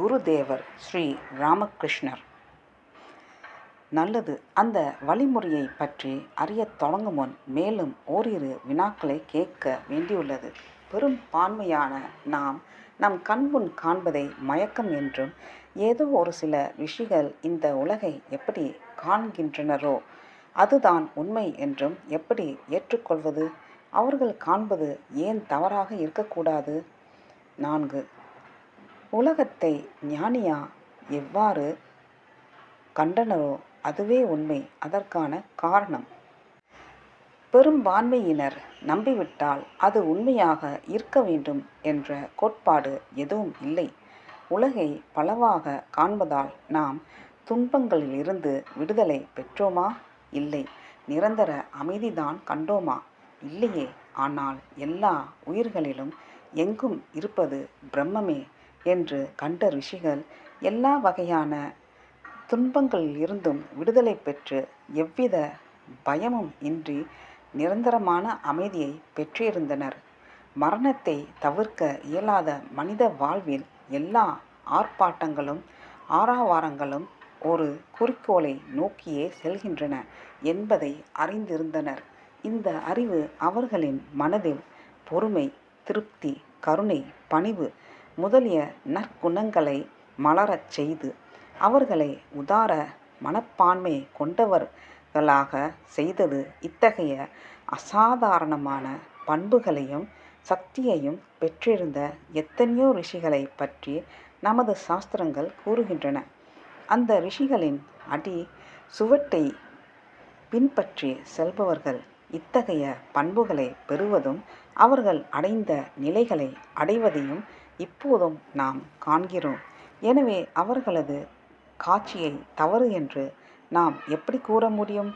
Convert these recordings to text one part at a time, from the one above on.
குருதேவர் ஸ்ரீ ராமகிருஷ்ணர். நல்லது அந்த வழிமுறையை பற்றி அறியத் தொடங்கும் முன் மேலும் ஓரிரு வினாக்களை கேட்க வேண்டியுள்ளது. பெரும் பான்மையான நாம் நம் கண்முன் காண்பதை மயக்கம் என்றும் ஏதோ ஒரு சில ரிஷிகள் இந்த உலகை எப்படி காண்கின்றனரோ அதுதான் உண்மை என்றும் எப்படி ஏற்றுக்கொள்வது? அவர்கள் காண்பது ஏன் தவறாக இருக்கக்கூடாது? நான்கு உலகத்தை ஞானியா எவ்வாறு கண்டனரோ அதுவே உண்மை. அதற்கான காரணம். பெரும்பான்மையினர் நம்பிவிட்டால் அது உண்மையாக இருக்க வேண்டும் என்ற கோட்பாடு எதுவும் இல்லை. உலகை பலவாக காண்பதால் நாம் துன்பங்களிலிருந்து விடுதலை பெற்றோமா? இல்லை. நிரந்தர அமைதிதான் கண்டோமா? இல்லையே. ஆனால் எல்லா உயிர்களிலும் எங்கும் இருப்பது பிரம்மமே. என்று கண்ட ரிஷிகள் எல்லா வகையான துன்பங்களில் இருந்தும் விடுதலை பெற்று எவ்வித பயமும் இன்றி நிரந்தரமான அமைதியை பெற்றிருந்தனர். மரணத்தை தவிர்க்க இயலாத மனித வாழ்வில் எல்லா ஆர்ப்பாட்டங்களும் ஆறாவாரங்களும் ஒரு குறிக்கோளை நோக்கியே செல்கின்றன என்பதை அறிந்திருந்தனர். இந்த அறிவு அவர்களின் மனதில் பொறுமை திருப்தி கருணை பணிவு முதலிய நற்குணங்களை மலரச் செய்து அவர்களை உதார மனப்பான்மை கொண்டவர்களாக செய்தது இத்தகைய அசாதாரணமான பண்புகளையும் சக்தியையும் பெற்றிருந்த எத்தனையோ ரிஷிகளை பற்றி நமது சாஸ்திரங்கள் கூறுகின்றன. அந்த ரிஷிகளின் அடி சுவட்டை பின்பற்றி செல்பவர்கள் இத்தகைய பண்புகளை பெறுவதும் அவர்கள் அடைந்த நிலைகளை அடைவதையும் இப்போதும் நாம் காண்கிறோம். எனவே அவர்களது காட்சியை தவறு என்று நாம் எப்படி கூற முடியும்?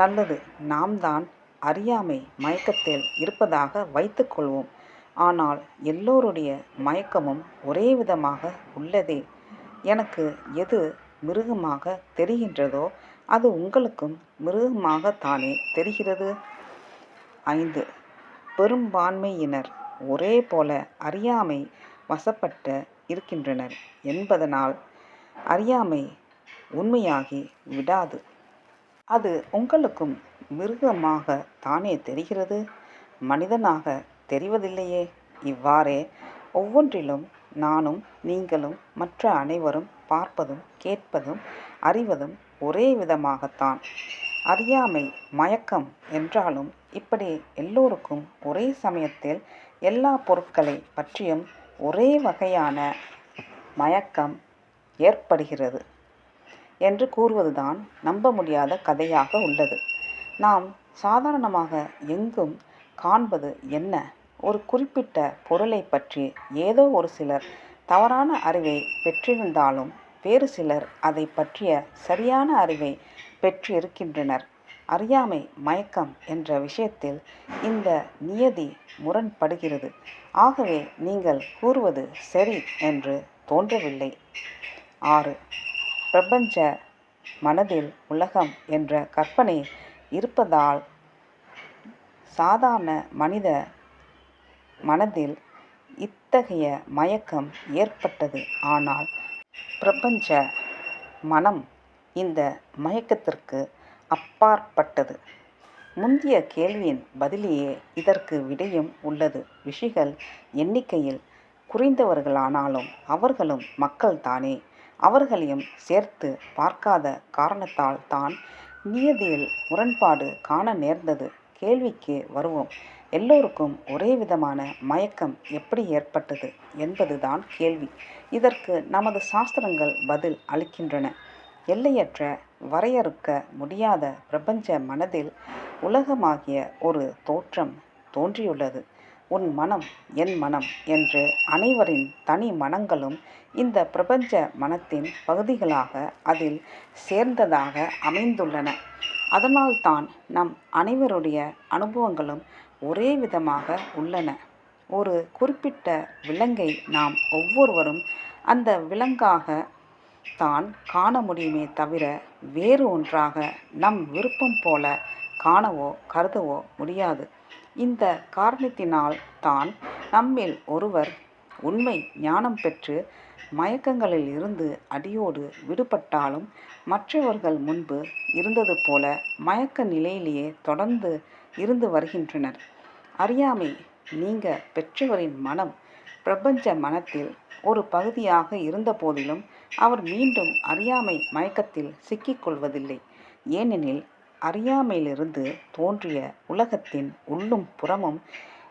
நல்லது நாம் தான் அறியாமை மயக்கத்தில் இருப்பதாக வைத்துக்கொள்வோம் ஆனால் எல்லோருடைய மயக்கமும் ஒரே விதமாக உள்ளதே. எனக்கு எது மிருகமாக தெரிகின்றதோ அது உங்களுக்கும் மிருகமாகத்தானே தெரிகிறது? ஐந்து பெரும்பான்மையினர் ஒரே போல அறியாமை வசப்பட்டு இருக்கின்றனர் என்பதனால் அறியாமை உண்மையாகி விடாது. அது உங்களுக்கும் மிருகமாக தானே தெரிகிறது? மனிதனாக தெரிவதில்லையே. இவ்வாறே ஒவ்வொன்றிலும் நானும் நீங்களும் மற்ற அனைவரும் பார்ப்பதும் கேட்பதும் அறிவதும் ஒரே விதமாகத்தான். அறியாமை மயக்கம் என்றாலும் இப்படி எல்லோருக்கும் ஒரே சமயத்தில் எல்லா பொருட்களை பற்றியும் ஒரே வகையான மயக்கம் ஏற்படுகிறது என்று கூறுவதுதான் நம்ப முடியாத கதையாக உள்ளது. நாம் சாதாரணமாக எங்கும் காண்பது என்ன? ஒரு குறிப்பிட்ட பொருளை பற்றி ஏதோ ஒரு சிலர் தவறான அறிவை பெற்றிருந்தாலும் வேறு சிலர் அதை பற்றிய சரியான அறிவை பெற்றிருக்கின்றனர். அறியாமை மயக்கம் என்ற விஷயத்தில் இந்த நியதி முரண்படுகிறது. ஆகவே நீங்கள் கூறுவது சரி என்று தோன்றவில்லை. ஆறு. பிரபஞ்ச மனதில் உலகம் என்ற கற்பனை இருப்பதால் சாதாரண மனித மனதில் இத்தகைய மயக்கம் ஏற்பட்டது. ஆனால் பிரபஞ்ச மனம் இந்த மயக்கத்திற்கு அப்பாற்பட்டது. முந்திய கேள்வியின் பதிலேயே இதற்கு விடையும் உள்ளது. ரிஷிகள் எண்ணிக்கையில் குறைந்தவர்களானாலும் அவர்களும் மக்கள் தானே அவர்களையும் சேர்த்து பார்க்காத காரணத்தால் தான் நியதியில் முரண்பாடு காண நேர்ந்தது. கேள்விக்கு வருவோம். எல்லோருக்கும் ஒரே விதமான மயக்கம் எப்படி ஏற்பட்டது என்பதுதான் கேள்வி. இதற்கு நமது சாஸ்திரங்கள் பதில் அளிக்கின்றன. எல்லையற்ற வரையறுக்க முடியாத பிரபஞ்ச மனதில் உலகமாகிய ஒரு தோற்றம் தோன்றியுள்ளது. உன் மனம் என் மனம் என்று அனைவரின் தனி மனங்களும் இந்த பிரபஞ்ச மனத்தின் பகுதிகளாக அதில் சேர்ந்ததாக அமைந்துள்ளன. அதனால்தான் நம் அனைவருடைய அனுபவங்களும் ஒரே விதமாக உள்ளன. ஒரு குறிப்பிட்ட விலங்கை நாம் ஒவ்வொருவரும் அந்த விலங்காக தான் காண முடியுமே தவிர வேறு ஒன்றாக நம் விருப்பம் போல காணவோ கருதவோ முடியாது. இந்த காரணத்தினால் தான் நம்மில் ஒருவர் உண்மை ஞானம் பெற்று மயக்கங்களில் இருந்து அடியோடு விடுபட்டாலும் மற்றவர்கள் முன்பு இருந்தது போல மயக்க நிலையிலேயே தொடர்ந்து இருந்து வருகின்றனர். அறியாமை நீங்க பெற்றவரின் மனம் பிரபஞ்ச மனத்தில் ஒரு பகுதியாக இருந்த போதிலும் அவர் மீண்டும் அறியாமை மயக்கத்தில் சிக்கிக்கொள்வதில்லை. ஏனெனில் அறியாமையிலிருந்து தோன்றிய உலகத்தின் உள்ளும் புறமும்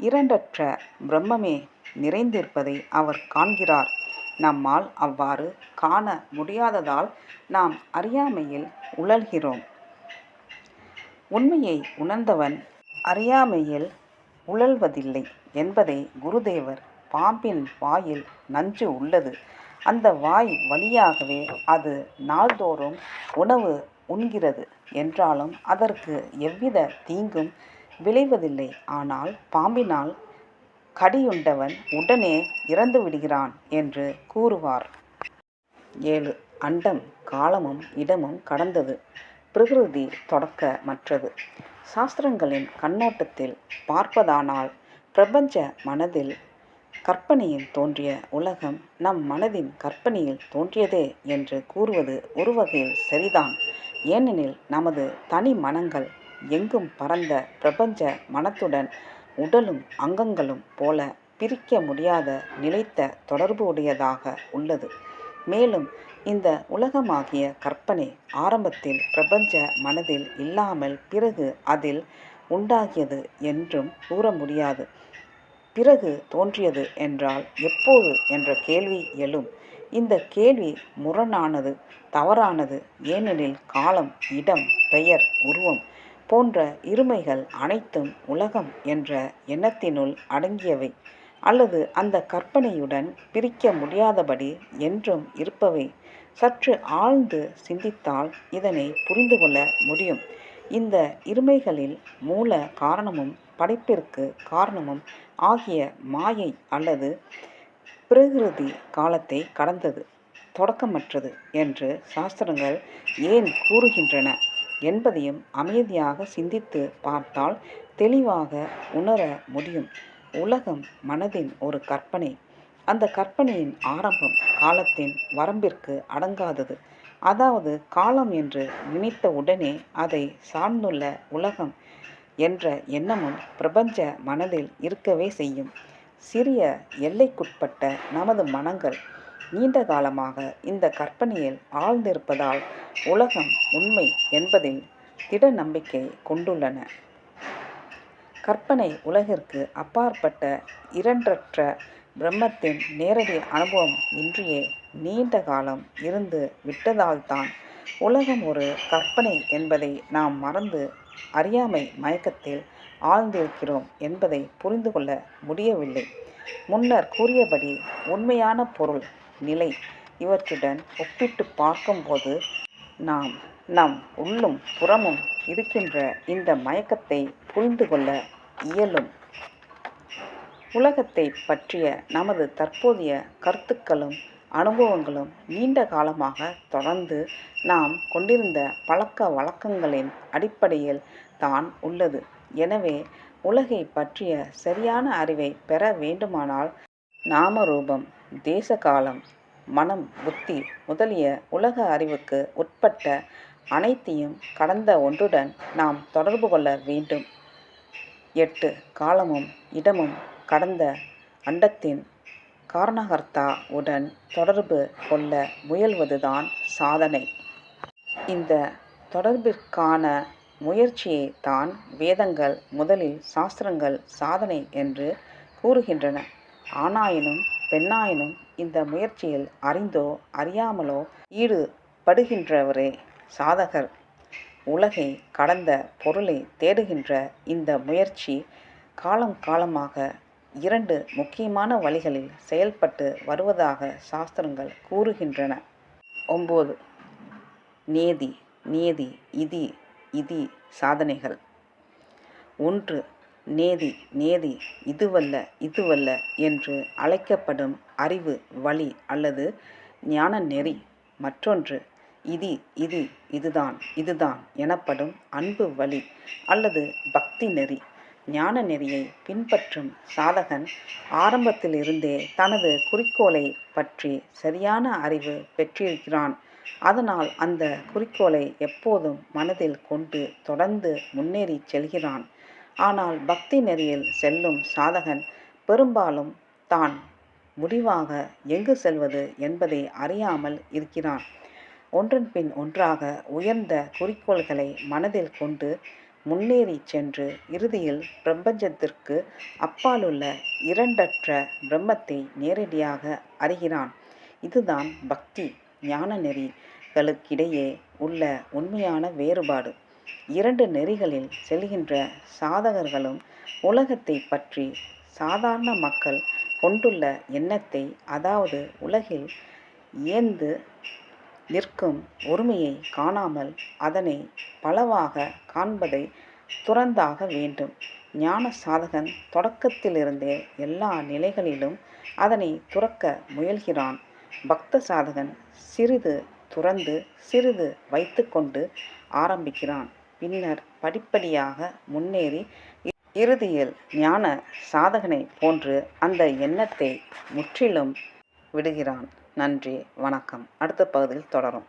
இரண்டற்ற பிரம்மமே நிறைந்திருப்பதை அவர் காண்கிறார். நம்மால் அவ்வாறு காண முடியாததால் நாம் அறியாமையில் உழல்கிறோம். உண்மையை உணர்ந்தவன் அறியாமையில் உழல்வதில்லை என்பதை குருதேவர் பாம்பின் வாயில் நஞ்சு உள்ளது. அந்த வாய் வழியாகவே அது நாள்தோறும் உணவு உண்கிறது. என்றாலும் அதற்கு எவ்வித தீங்கும் விளைவதில்லை. ஆனால் பாம்பினால் கடியுண்டவன் உடனே இறந்து விடுகிறான் என்று கூறுவார். ஏழு. அண்டம் காலமும் இடமும் கடந்தது. பிரகிருதி தொடக்க மற்றது. சாஸ்திரங்களின் கண்ணோட்டத்தில் பார்ப்பதானால் பிரபஞ்ச மனதில் கற்பனையில் தோன்றிய உலகம் நம் மனதின் கற்பனையில் தோன்றியதே என்று கூறுவது ஒரு வகையில் சரிதான். ஏனெனில் நமது தனி மனங்கள் எங்கும் பரந்த பிரபஞ்ச மனத்துடன் உடலும் அங்கங்களும் போல பிரிக்க முடியாத நிலைத்த தொடர்பு உடையதாக உள்ளது. மேலும் இந்த உலகமாகிய கற்பனை ஆரம்பத்தில் பிரபஞ்ச மனதில் இல்லாமல் பிறகு அதில் உண்டாகியது என்றும் கூற முடியாது. பிறகு தோன்றியது என்றால் எப்போது என்ற கேள்வி எழும். இந்த கேள்வி முரணானது தவறானது ஏனெனில் காலம் இடம் பெயர் உருவம் போன்ற இருமைகள் அனைத்தும் உலகம் என்ற எண்ணத்தினுள் அடங்கியவை. அல்லது அந்த கற்பனையுடன் பிரிக்க முடியாதபடி என்றும் இருப்பவை. சற்று ஆழ்ந்து சிந்தித்தால் இதனை புரிந்து கொள்ள முடியும். இந்த இருமைகளில் மூல காரணமும் படைப்பிற்கு காரணமும் ஆகிய மாயை அல்லது பிரகிருதி காலத்தை கடந்தது தொடக்கமற்றது என்று சாஸ்திரங்கள் ஏன் கூறுகின்றன என்பதையும் அமைதியாக சிந்தித்து பார்த்தால் தெளிவாக உணர முடியும். உலகம் மனதின் ஒரு கற்பனை. அந்த கற்பனையின் ஆரம்பம் காலத்தின் வரம்பிற்கு அடங்காதது. அதாவது காலம் என்று நினைத்த உடனே அதை சார்ந்துள்ள உலகம் என்ற எண்ணமும் பிரபஞ்ச மனதில் இருக்கவே செய்யும். சிறிய எல்லைக்குட்பட்ட நமது மனங்கள் நீண்ட காலமாக இந்த கற்பனையில் ஆழ்ந்திருப்பதால் உலகம் உண்மை என்பதில் திட நம்பிக்கை கொண்டுள்ளன. கற்பனை உலகிற்கு அப்பாற்பட்ட இரண்டற்ற பிரம்மத்தின் நேரடி அனுபவம் இன்றியே நீண்ட காலம் இருந்து விட்டதால்தான் உலகம் ஒரு கற்பனை என்பதை நாம் மறந்து அறியாமை மயக்கத்தில் ஆழ்ந்திருக்கிறோம் என்பதை புரிந்து கொள்ள முடியவில்லை. முன்னர் கூறியபடி உண்மையான பொருள் நிலை இவற்றுடன் ஒப்பிட்டு பார்க்கும்போது நாம் நம் உள்ளும் புறமும் இருக்கின்ற இந்த மயக்கத்தை புரிந்து கொள்ள இயலும். உலகத்தை பற்றிய நமது தற்போதைய கருத்துக்களும் அனுபவங்களும் நீண்ட காலமாக தொடர்ந்து நாம் கொண்டிருந்த பழக்க வழக்கங்களின் அடிப்படையில் தான் உள்ளது. எனவே உலகை பற்றிய சரியான அறிவை பெற வேண்டுமானால் நாம ரூபம் தேச காலம் மனம் புத்தி முதலிய உலக அறிவுக்கு உட்பட்ட அனைத்தையும் கடந்த ஒன்றுடன் நாம் தொடர்பு கொள்ள வேண்டும். எட்டு காலமும் இடமும் கடந்த அண்டத்தின் காரணகர்த்தா உடன் தொடர்பு கொள்ள முயல்வதுதான் சாதனை. இந்த தொடர்பிற்கான முயற்சியை தான் வேதங்கள் முதலில் சாஸ்திரங்கள் சாதனை என்று கூறுகின்றன. ஆணாயினும் பெண்ணாயினும் இந்த முயற்சியில் அறிந்தோ அறியாமலோ ஈடுபடுகின்றவரே சாதகர். உலகை கடந்த பொருளை தேடுகின்ற இந்த முயற்சி காலம் காலமாக இரண்டு முக்கியமான வழிகளில் செயல்பட்டு வருவதாக சாஸ்திரங்கள் கூறுகின்றன. ஒம்பது நேதி நேதி இதி இதி சாதனைகள். ஒன்று நேதி நேதி இதுவல்ல இதுவல்ல என்று அழைக்கப்படும் அறிவு வழி அல்லது ஞான நெறி. மற்றொன்று இதி இது இதுதான் இதுதான் எனப்படும் அன்பு வழி அல்லது பக்தி நெறி. ஞான நெறியை பின்பற்றும் சாதகன் ஆரம்பத்திலிருந்தே தனது குறிக்கோளை பற்றி சரியான அறிவு பெற்றிருக்கிறான். அதனால் அந்த குறிக்கோளை எப்போதும் மனதில் கொண்டு தொடர்ந்து முன்னேறி செல்கிறான். ஆனால் பக்தி நெறியில் செல்லும் சாதகன் பெரும்பாலும் தான் முடிவாக எங்கு செல்வது என்பதை அறியாமல் இருக்கிறான். ஒன்றன் பின் ஒன்றாக உயர்ந்த குறிக்கோள்களை மனதில் கொண்டு முன்னேறி சென்று இறுதியில் பிரபஞ்சத்திற்கு அப்பாலுள்ள இரண்டற்ற பிரம்மத்தை நேரடியாக அறிகிறான். இதுதான் பக்தி ஞான நெறிகளுக்கிடையே உள்ள உண்மையான வேறுபாடு. இரண்டு நெறிகளில் செல்கின்ற சாதகர்களும் உலகத்தை பற்றி சாதாரண மக்கள் கொண்டுள்ள எண்ணத்தை அதாவது உலகில் ஏந்து நிற்கும் ஒருமையை காணாமல் அதனை பலவாக காண்பதை துறந்தாக வேண்டும். ஞான சாதகன் தொடக்கத்திலிருந்தே எல்லா நிலைகளிலும் அதனை துறக்க முயல்கிறான். பக்த சாதகன் சிறிது துறந்து சிறிது வைத்துக்கொண்டு ஆரம்பிக்கிறான். பின்னர் படிப்படியாக முன்னேறி இறுதியில் ஞான சாதகனை போன்று அந்த எண்ணத்தை முற்றிலும் விடுகிறான். நன்றி வணக்கம். அடுத்த பகுதியில் தொடரும்.